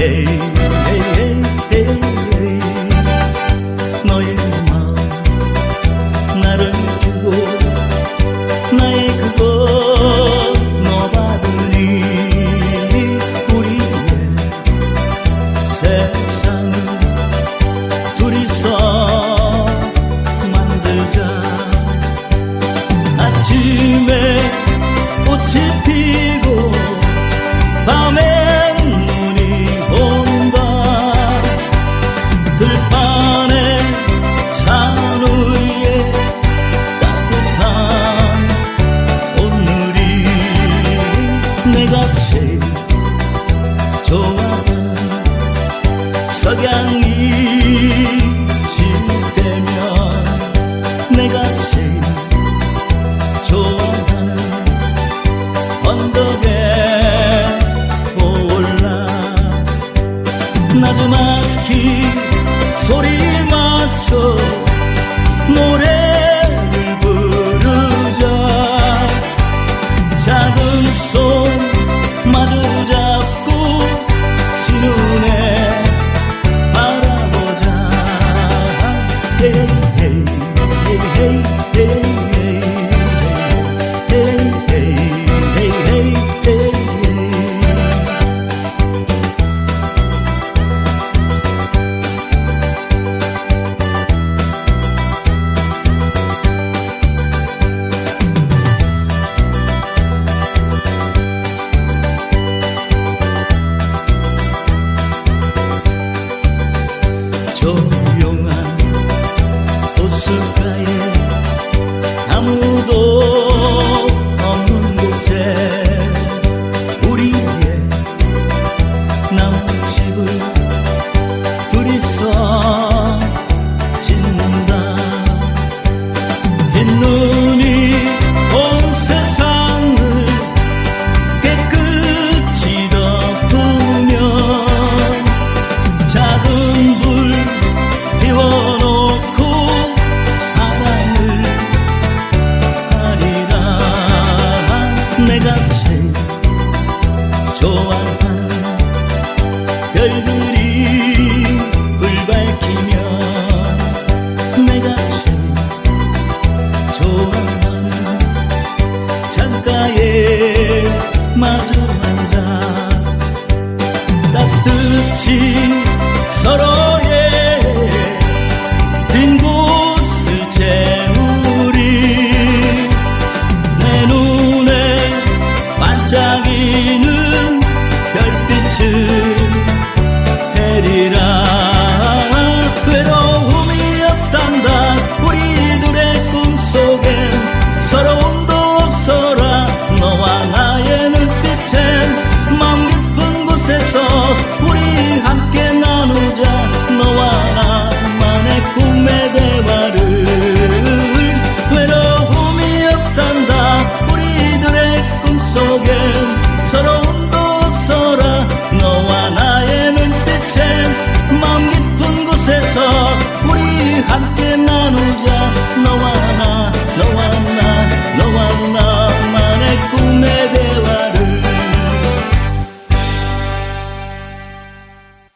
헤이, 헤이, 헤이, 헤이. 너의 마음 나를 주고 나의 나주막히 소리 맞춰 노래 corazón. 좋아하는 별들이 불 밝히면 내가 제일 좋아하는 창가에 마주 나의 눈빛엔 마음 깊은 곳에서 우리 함께 나누자. 너와 나만의 꿈의 대화를. 외로움이 없단다. 우리들의 꿈속엔 서러움도 없어라. 너와 나의 눈빛엔 마음 깊은 곳에서 우리 함께 나누자